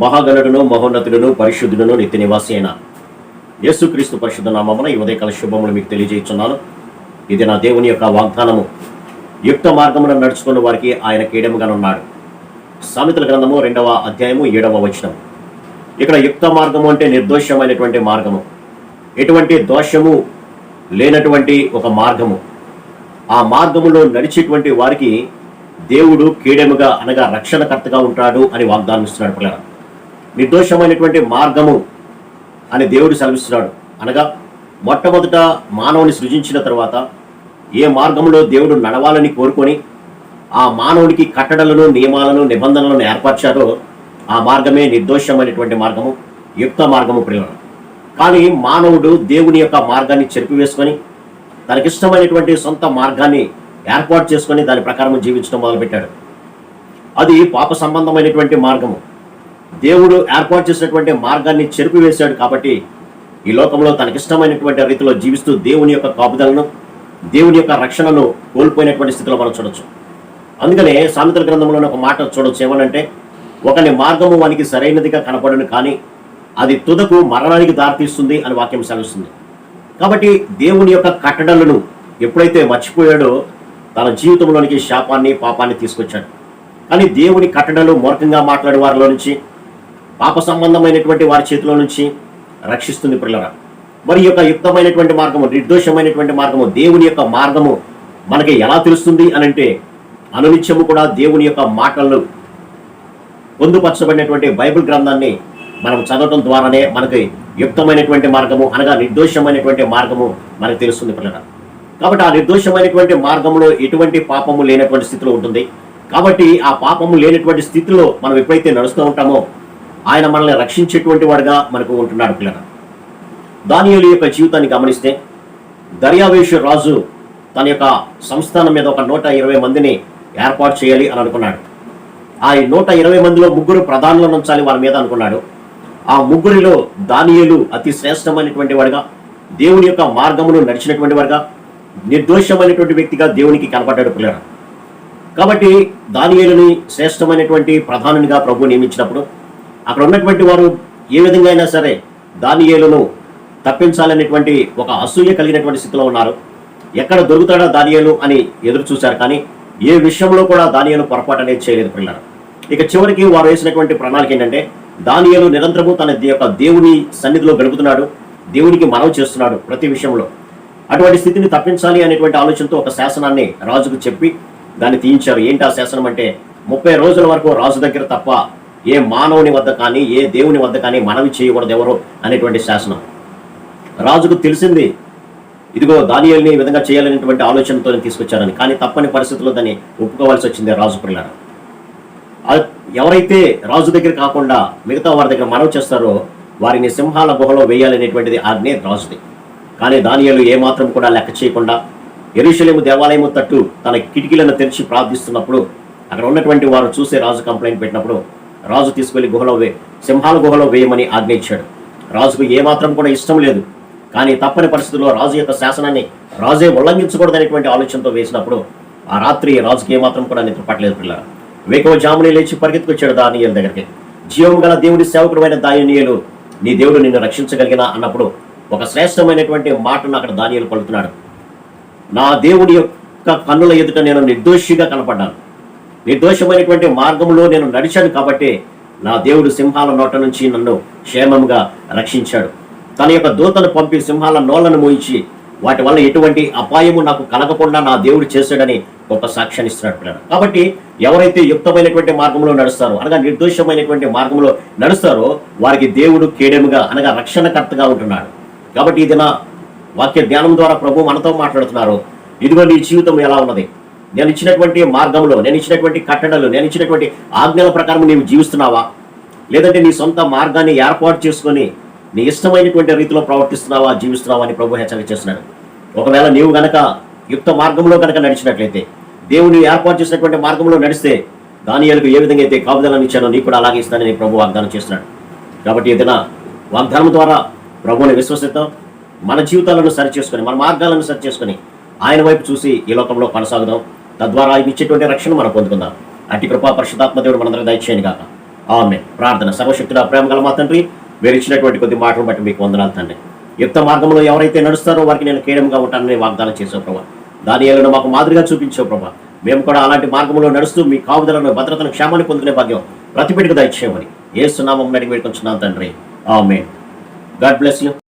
మహాగణుడును మహోన్నతుడును పరిశుద్ధుడును నిత్య నివాసి అయిన యేసుక్రీస్తు పరిశుద్ధ నామమున ఈ ఉదయకాల శుభములు మీకు తెలియజేస్తున్నాను ఇది నా దేవుని యొక్క వాగ్దానము. యుక్త మార్గమున నడుచుకున్న వారికి ఆయన కీడముగానున్నాడు. సామెతల గ్రంథము రెండవ అధ్యాయము ఏడవ వచనం. ఇక్కడ యుక్త మార్గము అంటే నిర్దోషమైనటువంటి మార్గము. ఎటువంటి దోషము లేనటువంటి ఒక మార్గము. ఆ మార్గములో నడిచేటువంటి వారికి దేవుడు కీడెముగా అనగా రక్షణకర్తగా ఉంటాడు అని వాగ్దానం ఇస్తున్నాడు పిల్లల నిర్దోషమైనటువంటి మార్గము అని దేవుడు సెలవిస్తున్నాడు. అనగా మొట్టమొదట మానవుని సృజించిన తర్వాత ఏ మార్గంలో దేవుడు నడవాలని కోరుకొని ఆ మానవుడికి కట్టడలను నియమాలను నిబంధనలను ఏర్పరిచారో ఆ మార్గమే నిర్దోషమైనటువంటి మార్గము యుక్త మార్గము పిల్లలు. కానీ మానవుడు దేవుని యొక్క మార్గాన్ని చెరిపివేసుకొని తనకిష్టమైనటువంటి సొంత మార్గాన్ని ఏర్పాటు చేసుకొని దాని ప్రకారం జీవించడం మొదలుపెట్టాడు. అది పాప సంబంధమైనటువంటి మార్గము. దేవుడు ఏర్పాటు చేసినటువంటి మార్గాన్ని చెరిపివేశాడు కాబట్టి ఈ లోకంలో తనకిష్టమైనటువంటి రీతిలో జీవిస్తూ దేవుని యొక్క కాపుదలను దేవుని యొక్క రక్షణను కోల్పోయినటువంటి స్థితిలో మనం చూడొచ్చు. అందుకనే సామెతల గ్రంథంలో ఒక మాట చూడొచ్చు. ఏమనంటే ఒకని మార్గము వానికి సరైనదిగా కనపడను కానీ అది తుదకు మరణానికి దారితీస్తుంది అని వాక్యం సెలవుస్తుంది. కాబట్టి దేవుని యొక్క కట్టడలను ఎప్పుడైతే మర్చిపోయాడో తన జీవితంలోనికి శాపాన్ని పాపాన్ని తీసుకొచ్చాడు. కానీ దేవుని కట్టడలు మూర్ఖంగా మాట్లాడే వారిలో నుంచి పాప సంబంధమైనటువంటి వారి చేతిలో నుంచి రక్షిస్తుంది పిల్లరా. మరి యొక్క యుక్తమైనటువంటి మార్గము నిర్దోషమైనటువంటి మార్గము దేవుని యొక్క మార్గము మనకి ఎలా తెలుస్తుంది అని అంటే అనునిత్యము కూడా దేవుని యొక్క మాటలను పొందుపరచబడినటువంటి బైబిల్ గ్రంథాన్ని మనం చదవటం ద్వారానే మనకి యుక్తమైనటువంటి మార్గము అనగా నిర్దోషమైనటువంటి మార్గము మనకు తెలుస్తుంది పిల్లల కాబట్టి ఆ నిర్దోషమైనటువంటి మార్గంలో ఎటువంటి పాపము లేనటువంటి స్థితిలో ఉంటుంది. కాబట్టి ఆ పాపము లేనటువంటి స్థితిలో మనం ఎప్పుడైతే నడుస్తూ ఉంటామో ఆయన మనల్ని రక్షించేటువంటి వాడుగా మనకు ఉంటున్నాడు పిల్లల దానియులు యొక్క జీవితాన్ని గమనిస్తే దర్యావేషు రాజు తన యొక్క సంస్థానం మీద ఒక నూట ఇరవై మందిని ఏర్పాటు చేయాలి అని అనుకున్నాడు. ఆ నూట ఇరవై మందిలో ముగ్గురు ప్రధానులను ఉంచాలి వారి మీద అనుకున్నాడు. ఆ ముగ్గురిలో దానియేలు అతి శ్రేష్టమైనటువంటి వాడుగా దేవుని యొక్క మార్గమును నడిచినటువంటి వాడుగా నిర్దోషమైనటువంటి వ్యక్తిగా దేవునికి కనపడ్డాడు పిల్లలు కాబట్టి దానియులని శ్రేష్టమైనటువంటి ప్రధానునిగా ప్రభు నియమించినప్పుడు అక్కడ ఉన్నటువంటి వారు ఏ విధంగా అయినా సరే దానియేలును తప్పించాలనేటువంటి ఒక అసూయ కలిగినటువంటి స్థితిలో ఉన్నారు. ఎక్కడ దొరుకుతాడో దానియేలు అని ఎదురు చూశారు కానీ ఏ విషయంలో కూడా దానియేలు పొరపాటు అనేది చేయలేదు పిల్లలు. ఇక చివరికి వారు వేసినటువంటి ప్రణాళిక ఏంటంటే దానియేలు నిరంతరము తన యొక్క దేవుని సన్నిధిలో గడుపుతున్నాడు దేవునికి మనవి చేస్తున్నాడు ప్రతి విషయంలో. అటువంటి స్థితిని తప్పించాలి అనేటువంటి ఆలోచనతో ఒక శాసనాన్ని రాజుకు చెప్పి దాన్ని తీయించారు. ఏంటి ఆ శాసనం అంటే ముప్పై రోజుల వరకు రాజు దగ్గర తప్ప ఏ మానవుని వద్ద కానీ ఏ దేవుని వద్ద కానీ మనవి చేయకూడదు ఎవరు అనేటువంటి శాసనం. రాజుకు తెలిసింది ఇదిగో దానియల్ని ఈ విధంగా చేయాలనేటువంటి ఆలోచనతో తీసుకొచ్చారని కానీ తప్పని పరిస్థితుల్లో దాన్ని ఒప్పుకోవాల్సి వచ్చింది రాజు పిల్లలు. ఎవరైతే రాజు దగ్గర కాకుండా మిగతా వారి దగ్గర మనవి చేస్తారో వారిని సింహాల గుహలో వేయాలనేటువంటిది ఆజ్ఞే రాజుది. కానీ దానియలు ఏమాత్రం కూడా లెక్క చేయకుండా ఎరుషలేము దేవాలయము తట్టు తన కిటికీలను తెరిచి ప్రార్థిస్తున్నప్పుడు అక్కడ ఉన్నటువంటి వారు చూసే రాజు కంప్లైంట్ పెట్టినప్పుడు రాజు తీసుకువెళ్ళి గుహలో వే సింహాల గుహలో వేయమని ఆజ్ఞయించాడు. రాజుకు ఏమాత్రం కూడా ఇష్టం లేదు. కానీ తప్పని పరిస్థితుల్లో రాజు యొక్క శాసనాన్ని రాజే ఉల్లంఘించకూడదనేటువంటి ఆలోచనతో వేసినప్పుడు ఆ రాత్రి రాజుకి ఏమాత్రం కూడా నిద్ర పట్టలేదు పిల్ల. వేకో జాముని లేచి పరిగెత్తుకొచ్చాడు దానియలు దగ్గరికి. జీవం గల దేవుడి సేవకుడమైన దానియలు నీ దేవుడు నిన్ను రక్షించగలిగిన అన్నప్పుడు ఒక శ్రేష్టమైనటువంటి మాటను అక్కడ దానియలు పలుకుతున్నాడు. నా దేవుడి యొక్క కన్నుల ఎదుట నేను నిర్దోషిగా కనపడ్డాను. నిర్దోషమైనటువంటి మార్గంలో నేను నడిచాను కాబట్టి నా దేవుడు సింహాల నోట నుంచి నన్ను క్షేమంగా రక్షించాడు. తన యొక్క దూతను పంపి సింహాల నోళ్ళను మోయించి వాటి వల్ల ఎటువంటి అపాయము నాకు కలగకుండా నా దేవుడు చేశాడని గొప్ప సాక్ష్యాన్ని ఇస్తున్నాడు కాబట్టి ఎవరైతే యుక్తమైనటువంటి మార్గంలో నడుస్తారో అనగా నిర్దోషమైనటువంటి మార్గంలో నడుస్తారో వారికి దేవుడు కేడెముగా అనగా రక్షణకర్తగా ఉంటున్నాడు. కాబట్టి ఇది నా వాక్య ధ్యానం ద్వారా ప్రభు మనతో మాట్లాడుతున్నారు. ఇదిగో నీ జీవితం ఎలా ఉన్నది? నేను ఇచ్చినటువంటి మార్గంలో నేను ఇచ్చినటువంటి కట్టడలు నేను ఇచ్చినటువంటి ఆజ్ఞల ప్రకారం నీవు జీవిస్తున్నావా? లేదంటే నీ సొంత మార్గాన్ని ఏర్పాటు చేసుకొని నీ ఇష్టమైనటువంటి రీతిలో ప్రవర్తిస్తున్నావా జీవిస్తున్నావా అని ప్రభు హెచ్చరిక చేస్తున్నాడు. ఒకవేళ నీవు గనక యుక్త మార్గంలో గనక నడిచినట్లయితే దేవుని ఏర్పాటు చేసినటువంటి మార్గంలో నడిస్తే దానియాలకు ఏ విధంగా అయితే కాపుదలను ఇచ్చానో నీకు కూడా అలాగే ఇస్తానని ప్రభు వాగ్దానం చేస్తున్నాడు. కాబట్టి ఏదైనా వాగ్దానం ద్వారా ప్రభువుని విశ్వసిద్దాం. మన జీవితాలను సరిచేసుకొని మన మార్గాలను సరి చేసుకొని ఆయన వైపు చూసి ఈ లోకంలో కొనసాగుదాం. తద్వారా ఆయన ఇచ్చేటువంటి రక్షణ మనం పొందుకుందాం. అట్టి కృపా పరిశుధాత్మదేవుడు మనందరం కాక ఆమె ప్రార్థన సర్వశక్తుల ప్రేమ గల మా తండ్రి మీరు ఇచ్చినటువంటి కొద్ది మాటలు బట్టి మీకు వందనాలు తండ్రి. యుక్త మార్గంలో ఎవరైతే నడుస్తారో వారికి నేను కేడంగా ఉంటానని వాగ్దానం చేసావు ప్రభా. దాని ఏళ్ళను మాకు మాదిరిగా చూపించావు ప్రభా. మేము కూడా అలాంటి మార్గంలో నడుస్తూ మీ కావుదలను భద్రతను క్షేమాన్ని పొందుకునే భాగ్యం ప్రతిపెట్టుకు దయచేయమని. ఏ సునామం అడిగి పెట్టుకుంటున్నాను తండ్రి. ఆమె గాడ్ బ్లెస్ యూ.